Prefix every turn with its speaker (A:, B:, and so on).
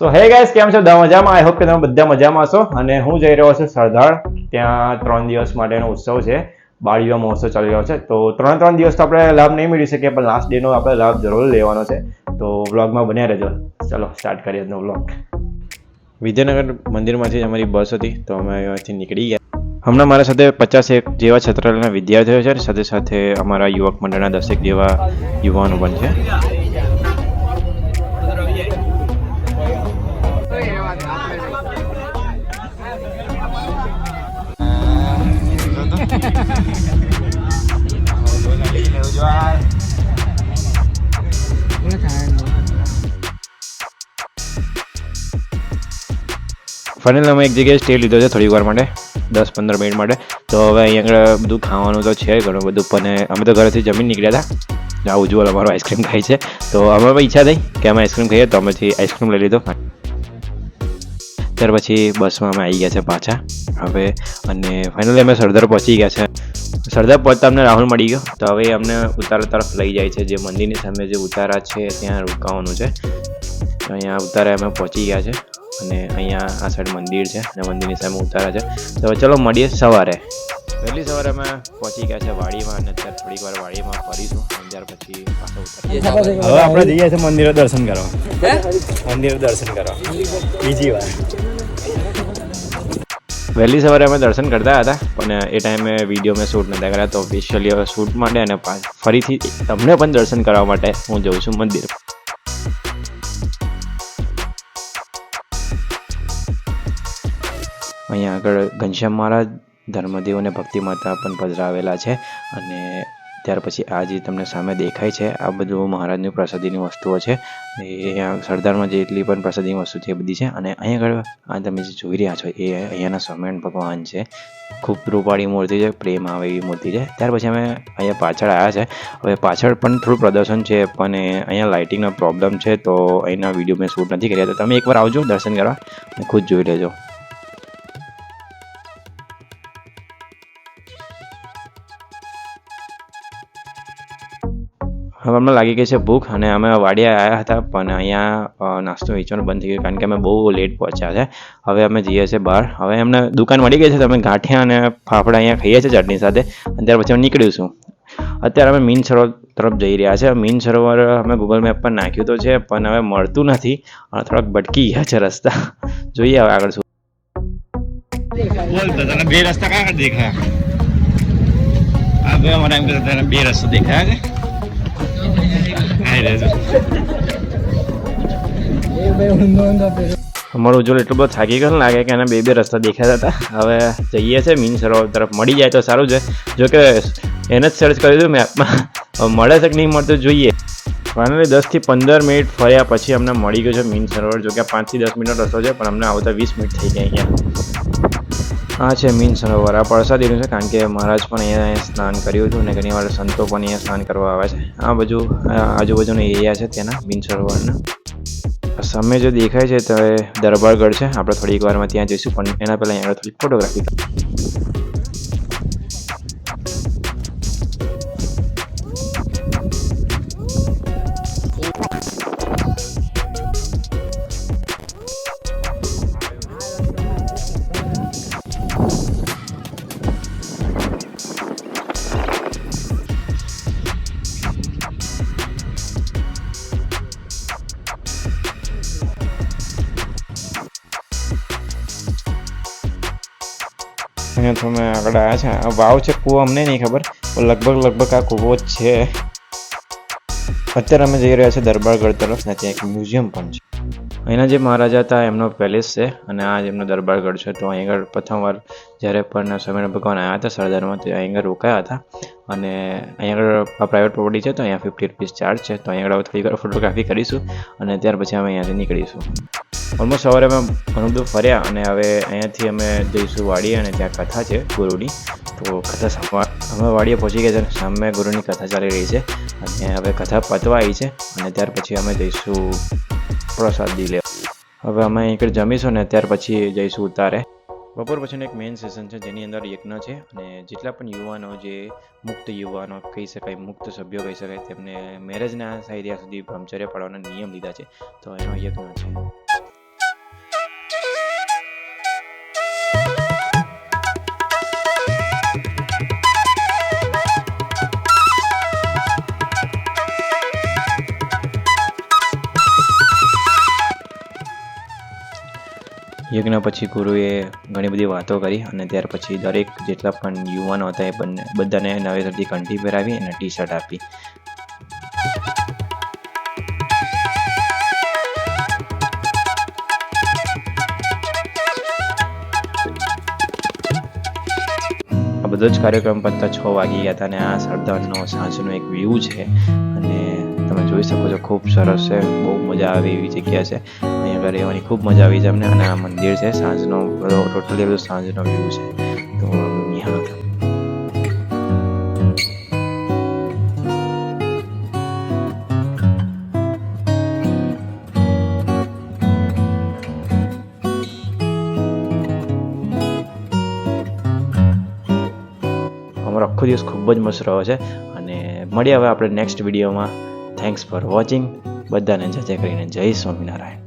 A: સો હે ગાઈસ કેમ છો? બધા મજામાં? આઈ હોપ કે તમે બધા મજામાં છો અને હું જઈ રહ્યો છું સરદાર. ત્યાં ત્રણ દિવસ માટેનો ઉત્સવ છે. બાળીઓ મહોત્સવ ચાલી રહ્યો છે. તો ત્રણ ત્રણ દિવસ તો આપણે લાભ નહીં મેળવી શકીએ, પણ લાસ્ટ ડેનો આપણે લાભ જરૂર લેવાનો છે. તો વ્લોગમાં બન્યા રહેજો. ચલો સ્ટાર્ટ કરીએ આજનો વ્લોગ વિદ્યાનગર મંદિરમાંથી અમારી બસ હતી, તો અમે અહીંયાથી નીકળી ગયા. હમણાં મારા સાથે પચાસ એક જેવા છત્રાલયના વિદ્યાર્થીઓ છે. સાથે સાથે અમારા યુવક મંડળના દસેક જેવા યુવાનો પણ છે. ફાઇનલ અમે એક જગ્યાએ સ્ટે લીધો છે થોડી વાર માટે, દસ પંદર મિનિટ માટે. તો હવે અહીંયા આગળ બધું ખાવાનું તો છે, ઘણું બધું, પણ અમે તો ઘરેથી જમીન નીકળ્યા હતા. આ ઉજ્જવલ અમારો આઈસ્ક્રીમ ખાય છે. તો અમે ઈચ્છા થઈ કે અમે આઈસ્ક્રીમ ખાઈએ, તો અમેથી આઈસ્ક્રીમ લઈ લીધો. ત્યાર પછી બસમાં અમે આવી ગયા છે પાછા. હવે અને ફાઇનલી અમે સરદાર પહોંચી ગયા છે. સરદાર પહોંચતા અમને રાહુલ મળી ગયો. તો હવે અમને ઉતારા તરફ લઈ જાય છે. જે મંદિરની સામે જે ઉતારા છે, ત્યાં રોકાવાનું છે. અહીંયા ઉતારા અમે પહોંચી ગયા છે. અને અહીંયા આ સાઈડ મંદિર છે અને મંદિરની સામે ઉતારા છે. તો હવે ચલો મળીએ સવારે. વહેલી સવારે અમે પહોંચી ગયા છે વાડીમાં અને અત્યારે થોડીક વાર વાડીમાં ફરીશું અને ત્યાર પછી પાછા ઉતારીએ
B: હવે આપણે જઈએ છીએ મંદિરે દર્શન કરવા. મંદિરે દર્શન કરવા. બીજી વાર.
A: વહેલી સવારે અમે દર્શન કરતા હતા પણ એ ટાઈમે વીડિયો મેં શૂટ નહોતા કર્યા તો ઓફિશિયલી હવે શૂટ માટે અને ફરીથી તમને પણ દર્શન કરવા માટે હું જઉં છું મંદિર. અહીંયા આગળ ઘનશ્યામ મહારાજ, ધર્મદેવ અને ભક્તિ માતા પણ પધરાવેલા છે અને ત્યાર પછી આ જે તમને સામે દેખાય છે, આ બધું મહારાજની પ્રસાદીની વસ્તુઓ છે. એ અહીંયા સરદારમાં જેટલી પણ પ્રસાદીની વસ્તુ છે એ બધી છે અને અહીંયા આગળ આ તમે જે જોઈ રહ્યા છો એ અહીંયાના સ્વામિનારાયણ ભગવાન છે. ખૂબ રૂપાળી મૂર્તિ છે, પ્રેમ આવે એવી મૂર્તિ છે. ત્યાર પછી અમે અહીંયા પાછળ આવ્યા છે. હવે પાછળ પણ થોડું પ્રદર્શન છે, પણ અહીંયા લાઇટિંગનો પ્રોબ્લેમ છે તો અહીંના વીડિયો મેં શૂટ નથી કર્યા. તો તમે એકવાર આવજો, દર્શન કરવા ખુદ જોઈ લેજો. હવે અમને લાગી ગઈ છે ભૂખ અને અમે વાડિયા આવ્યા હતા, પણ અહીંયા નાસ્તો વેચવાનું બંધ થઈ ગયો કારણ કે અમે બહુ લેટ પહોંચ્યા છે. હવે અમે જઈએ છીએ બહાર. હવે અમને દુકાન મળી ગઈ છે, તો અમે ગાંઠિયા અને ફાફડા અહીંયા ખાઈએ છીએ ચટણી સાથે. અને ત્યાર પછી અમે નીકળીશું. અત્યારે અમે મીન સરોવર તરફ જઈ રહ્યા છે. મીન સરોવર અમે ગૂગલ મેપ પર નાખ્યું તો છે, પણ હવે મળતું નથી અને થોડાક ભટકી ગયા છે રસ્તા. જોઈએ હવે આગળ શું.
B: બે રસ્તા કયા દેખાયા? બે કે રસ્તા દેખાયા છે? આઈ રહેજો.
A: અમારું ઉજ્જવલ એટલું બધું થાકી ગયો લાગે કે એને બે બે રસ્તા દેખાતા હતા. હવે જઈએ છે, મીન સરોવર તરફ. મળી જાય તો સારું છે. જોકે એને જ સર્ચ કરી દીધું મેપમાં મળે છે કે નહીં મળતું જોઈએ. ફાઇનલી દસથી પંદર મિનિટ ફર્યા પછી અમને મળી ગયું છે મીન સરોવર. જોકે પાંચથી દસ મિનિટનો રસ્તો છે, પણ અમને આવતા વીસ મિનિટ થઈ ગયા અહીંયા. આ છે મીન સરોવર. આ પ્રસાદીનું છે કારણ કે મહારાજ પણ અહીંયા સ્નાન કર્યું હતું અને ઘણી વાર સંતો પણ અહીંયા સ્નાન કરવા આવે છે. આ બાજુ આજુબાજુનો એરિયા છે ત્યાંના મીન સરોવરના. સામે જો દેખાય છે તો દરબારગઢ છે. આપણે થોડીક વારમાં ત્યાં જઈશું, પણ એના પહેલાં અહીંયા થોડીક ફોટોગ્રાફી અહીંયા તમે આગળ આવ્યા છે. વાવ છે કૂવો, અમને નહીં ખબર. લગભગ લગભગ આ કૂવો જ છે. અત્યારે અમે જઈ રહ્યા છીએ દરબારગઢ તરફ, ને ત્યાં એક મ્યુઝિયમ પણ છે. અહીંના જે મહારાજા હતા, એમનો પેલેસ છે, અને આ જ એમનો દરબારગઢ છે. તો અહીં આગળ પ્રથમવાર જ્યારે પણ સ્વામિનારાયણ ભગવાન આવ્યા હતા સરદારમાં, તો અહીં આગળ રોકાયા હતા. અને અહીં આગળ પ્રાઇવેટ પ્રોપર્ટી છે, તો અહીંયા ફિફ્ટી રૂપીસ ચાર્જ છે. તો અહીં આગળ થોડી વાર ફોટોગ્રાફી કરીશું, અને ત્યાર પછી અમે અહીંયાથી નીકળીશું. ઓલમોસ્ટ સવારે અમે ઘણું બધું ફર્યા અને હવે અહીંયાથી અમે જઈશું વાડી અને ત્યાં કથા છે ગુરુની. તો કથા અમે વાડીએ પહોંચી ગયા છે સામે ગુરુની કથા ચાલી રહી છે. અને હવે કથા પતવા આવી છે અને ત્યાર પછી અમે જઈશું પ્રસાદી લેવા. હવે અમે આગળ જમીશું ને ત્યાર પછી જઈશું ઉતારે. બપોર પછીનો એક મેઇન સેશન છે, જેની અંદર યજ્ઞ છે અને જેટલા પણ યુવાનો જે મુક્ત યુવાનો કહી શકાય, મુક્ત સભ્યો કહી શકાય, તેમને મેરેજના સાહિત્યા સુધી બ્રહ્મચર્ય પાડવાના નિયમ લીધા છે. તો એનો યજ્ઞ છે. યજ્ઞ પછી ગુરુએ ઘણી બધી વાતો કરી અને ત્યાર પછી દરેક જેટલા પણ યુવાનો હતા એ બંને બધાને નવેસરથી કંઠી પહેરાવી અને ટી શર્ટ આપી. આ બધો જ કાર્યક્રમ પત્તા છ વાગી ગયા હતા અને આ સરદારનો સાંજનો એક વ્યૂ છે. અને તમે જોઈ શકો છો, ખૂબ સરસ છે, બહુ મજા આવે એવી જગ્યા છે. અહીંયા રહેવાની ખૂબ મજા આવી છે અમને. અને આ મંદિર છે, સાંજનો ટોટલી બધો સાંજનો વ્યૂ છે. તો નિહાળો અમારો આખો દિવસ ખૂબ જ મસ્ત રહ્યો છે. અને મળીએ હવે આપણે નેક્સ્ટ વિડીયોમાં થેન્ક્સ ફોર વોચિંગ બધાને જજે જય કરીને જય સ્વામિનારાયણ.